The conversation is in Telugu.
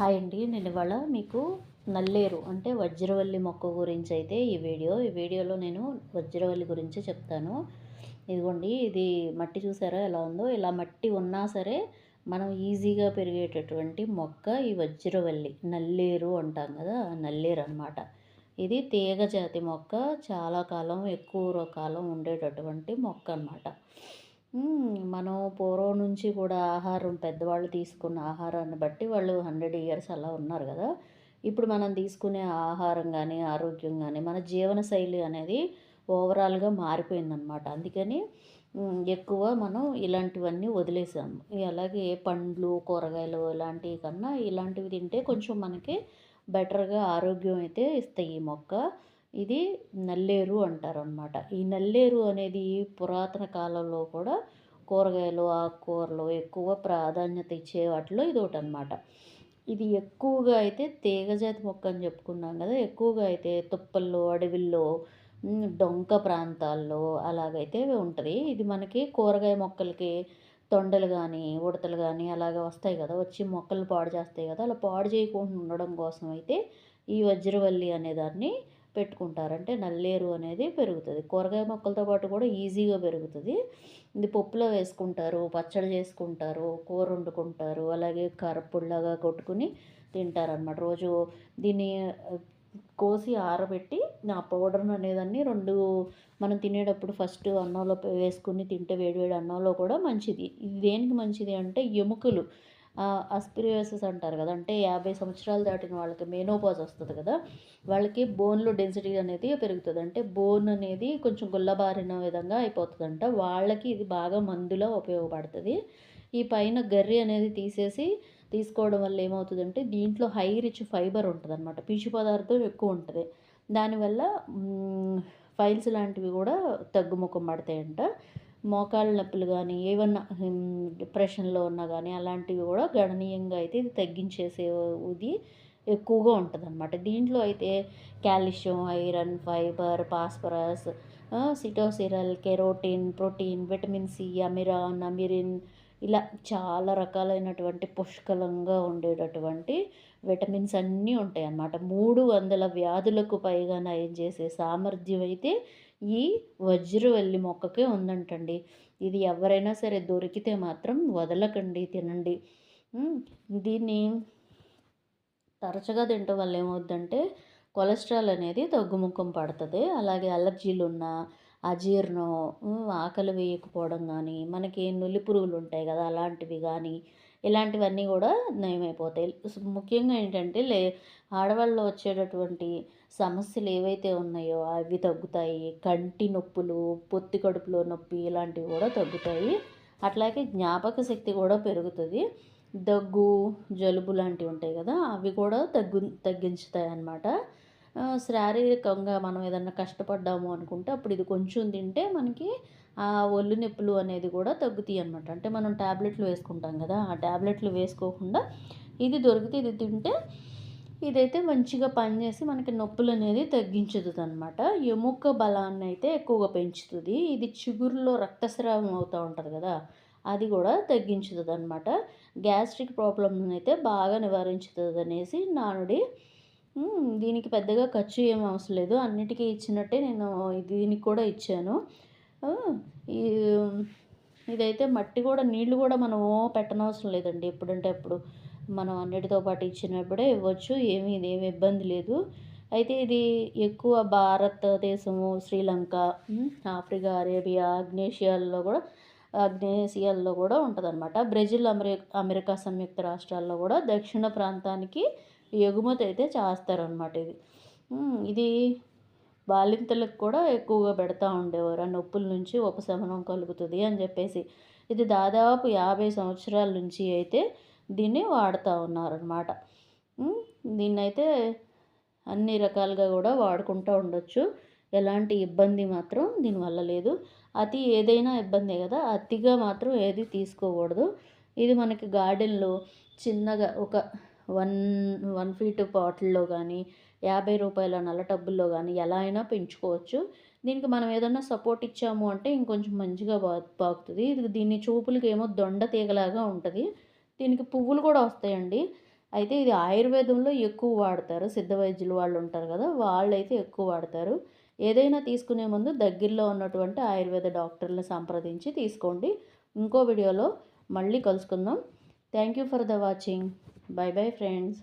హాయ్ అండి. నేను ఇవాళ మీకు నల్లేరు అంటే వజ్రవల్లి మొక్క గురించి అయితే ఈ వీడియో ఈ వీడియోలో నేను వజ్రవల్లి గురించి చెప్తాను. ఇదిగోండి ఇది మట్టి చూసారా ఎలా ఉందో? ఇలా మట్టి ఉన్నా సరే మనం ఈజీగా పెరిగేటటువంటి మొక్క ఈ వజ్రవల్లి నల్లేరు అంటాం కదా నల్లేరు అనమాట ఇది తీగ జాతి మొక్క చాలా కాలం ఎక్కువ కాలం ఉండేటటువంటి మొక్క అనమాట మనం పూర్వం నుంచి కూడా ఆహారం పెద్దవాళ్ళు తీసుకున్న ఆహారాన్ని బట్టి వాళ్ళు హండ్రెడ్ ఇయర్స్ అలా ఉన్నారు కదా. ఇప్పుడు మనం తీసుకునే ఆహారం కానీ ఆరోగ్యం కానీ మన జీవన శైలి అనేది ఓవరాల్గా మారిపోయిందనమాట అందుకని ఎక్కువ మనం ఇలాంటివన్నీ వదిలేసాము అలాగే పండ్లు కూరగాయలు ఇలాంటివి కన్నా ఇలాంటివి తింటే కొంచెం మనకి బెటర్గా ఆరోగ్యం అయితే ఇస్తాయి ఈ మొక్క. ఇది నల్లేరు అంటారు అనమాట ఈ నల్లేరు అనేది పురాతన కాలంలో కూడా కూరగాయలు ఆకుకూరలు ఎక్కువ ప్రాధాన్యత ఇచ్చే వాటిలో ఇది ఒకటి అనమాట ఇది ఎక్కువగా అయితే తీగజాతి మొక్క అని చెప్పుకున్నాం కదా ఎక్కువగా అయితే తుప్పల్లో అడవిల్లో డొంక ప్రాంతాల్లో అలాగైతే ఉంటుంది. ఇది మనకి కూరగాయ మొక్కలకి తొండలు కానీ ఉడతలు కానీ అలాగే వస్తాయి కదా వచ్చి మొక్కలు పాడు చేస్తాయి కదా అలా పాడు చేయకుండా ఉండడం కోసం అయితే ఈ వజ్రవల్లి అనేదాన్ని పెట్టుకుంటారు. అంటే నల్లేరు అనేది పెరుగుతుంది. కూరగాయ మొక్కలతో పాటు కూడా ఈజీగా పెరుగుతుంది. ఇది పప్పులో వేసుకుంటారు పచ్చడి చేసుకుంటారు కూర వండుకుంటారు. అలాగే కారపుల్లాగా కొట్టుకుని తింటారనమాట రోజు దీన్ని కోసి ఆరబెట్టి ఆ పౌడర్ అనేదాన్ని రెండు మనం తినేటప్పుడు ఫస్ట్ అన్నంలో వేసుకుని తింటే వేడివేడి అన్నంలో కూడా మంచిది. ఇది దేనికి మంచిది అంటే ఎముకలు. అస్పిరియోసిస్ అంటారు కదా అంటే యాభై సంవత్సరాలు దాటిన వాళ్ళకి మెనోపాజ్ వస్తుంది కదా వాళ్ళకి బోన్లో డెన్సిటీ అనేది పెరుగుతుంది. అంటే బోన్ అనేది కొంచెం గుల్లబారిన విధంగా అయిపోతుందంట. వాళ్ళకి ఇది బాగా మందులో ఉపయోగపడుతుంది. ఈ పైన గర్రి అనేది తీసేసి తీసుకోవడం వల్ల ఏమవుతుందంటే దీంట్లో హై రిచ్ ఫైబర్ ఉంటుంది అనమాట పీచు పదార్థం ఎక్కువ ఉంటుంది. దానివల్ల ఫైల్స్ లాంటివి కూడా తగ్గుముఖం పడతాయంట. మోకాళ్ళ నొప్పులు కానీ ఏమన్నా డిప్రెషన్లో ఉన్నా కానీ అలాంటివి కూడా గణనీయంగా అయితే ఇది తగ్గించేసే ఇది ఎక్కువగా ఉంటుంది అనమాట దీంట్లో అయితే calcium iron fibre phosphorus sitosterol carotene protein vitamin C అమిరాన్ అమిరిన్ ఇలా చాలా రకాలైనటువంటి పుష్కలంగా ఉండేటటువంటి విటమిన్స్ అన్నీ ఉంటాయి అన్నమాట మూడు వందల వ్యాధులకు పైగా నయం చేసే సామర్థ్యం అయితే ఈ వజ్రవల్లి మొక్కకే ఉందంటండి. ఇది ఎవరైనా సరే దొరికితే మాత్రం వదలకండి తినండి. దీన్ని తరచుగా తినటం వల్ల ఏమవుద్దంటే కొలెస్ట్రాల్ అనేది తగ్గుముఖం పడుతుంది. అలాగే అలర్జీలు ఉన్న అజీర్ణం ఆకలి వేయకపోవడం కానీ మనకి నులి పురుగులు ఉంటాయి కదా అలాంటివి కానీ ఇలాంటివన్నీ కూడా నయమైపోతాయి. ముఖ్యంగా ఏంటంటే లే ఆడవాళ్ళలో వచ్చేటటువంటి సమస్యలు ఏవైతే ఉన్నాయో అవి తగ్గుతాయి. కంటి నొప్పులు పొత్తి కడుపులో నొప్పి ఇలాంటివి కూడా తగ్గుతాయి. అట్లాగే జ్ఞాపక శక్తి కూడా పెరుగుతుంది. దగ్గు జలుబు లాంటివి ఉంటాయి కదా అవి కూడా తగ్గు తగ్గించుతాయి అన్నమాట శారీరకంగా మనం ఏదన్నా కష్టపడ్డాము అనుకుంటే అప్పుడు ఇది కొంచెం తింటే మనకి ఆ ఒళ్ళు నొప్పులు అనేది కూడా తగ్గుతాయి అనమాట అంటే మనం ట్యాబ్లెట్లు వేసుకుంటాం కదా ఆ ట్యాబ్లెట్లు వేసుకోకుండా ఇది దొరికితే ఇది తింటే ఇదైతే మంచిగా పనిచేసి మనకి నొప్పులు అనేది తగ్గించుతుంది అనమాట ఎముక బలాన్ని అయితే ఎక్కువగా పెంచుతుంది. ఇది చిగురులో రక్తస్రావం అవుతూ ఉంటుంది కదా అది కూడా తగ్గించుతుంది అనమాట గ్యాస్ట్రిక్ ప్రాబ్లమ్ని అయితే బాగా నివారించుతుంది అనేసి నానుడి దీనికి పెద్దగా ఖర్చు ఏం అవసరం లేదు. అన్నిటికీ ఇచ్చినట్టే నేను దీనికి కూడా ఇచ్చాను. ఇదైతే మట్టి కూడా నీళ్ళు కూడా మనం పెట్టనవసరం లేదండి ఎప్పుడంటే అప్పుడు. మనం అన్నిటితో పాటు ఇచ్చినప్పుడే ఇవ్వచ్చు. ఏమీ ఇదేమి ఇబ్బంది లేదు. అయితే ఇది ఎక్కువ భారతదేశము శ్రీలంక ఆఫ్రికా అరేబియా ఆగ్నేషియాల్లో కూడా ఆగ్నేసియాల్లో కూడా ఉంటుంది అనమాట బ్రెజిల్ అమెరికా అమెరికా సంయుక్త రాష్ట్రాల్లో కూడా దక్షిణ ప్రాంతానికి ఎగుమతి అయితే చేస్తారనమాట ఇది. ఇది బాలింతలకు కూడా ఎక్కువగా పెడతా ఉండేవారు. ఆ నొప్పుల నుంచి ఉపశమనం కలుగుతుంది అని చెప్పేసి. ఇది దాదాపు యాభై సంవత్సరాల నుంచి అయితే దీన్ని వాడుతూ ఉన్నారనమాట దీన్ని అయితే అన్ని రకాలుగా కూడా వాడుకుంటూ ఉండొచ్చు. ఎలాంటి ఇబ్బంది మాత్రం దీనివల్ల లేదు. అతి ఏదైనా ఇబ్బందే కదా. అతిగా మాత్రం ఏది తీసుకోకూడదు. ఇది మనకి గార్డెన్లో చిన్నగా ఒక వన్ వన్ ఫీట్ బాటిల్లో కానీ యాభై రూపాయల నల్ల టబ్బుల్లో కానీ ఎలా అయినా పెంచుకోవచ్చు. దీనికి మనం ఏదన్నా సపోర్ట్ ఇచ్చాము అంటే ఇంకొంచెం మంచిగా బా బాగుతుంది. ఇది దీన్ని చూపులకి ఏమో దొండ తీగలాగా ఉంటుంది. దీనికి పువ్వులు కూడా వస్తాయండి. అయితే ఇది ఆయుర్వేదంలో ఎక్కువ వాడతారు. సిద్ధ వైద్యులు వాళ్ళు ఉంటారు కదా వాళ్ళు అయితే ఎక్కువ వాడతారు. ఏదైనా తీసుకునే ముందు దగ్గరలో ఉన్నటువంటి ఆయుర్వేద డాక్టర్ని సంప్రదించి తీసుకోండి. ఇంకో వీడియోలో మళ్ళీ కలుసుకుందాం. Thank you for the watching. Bye bye friends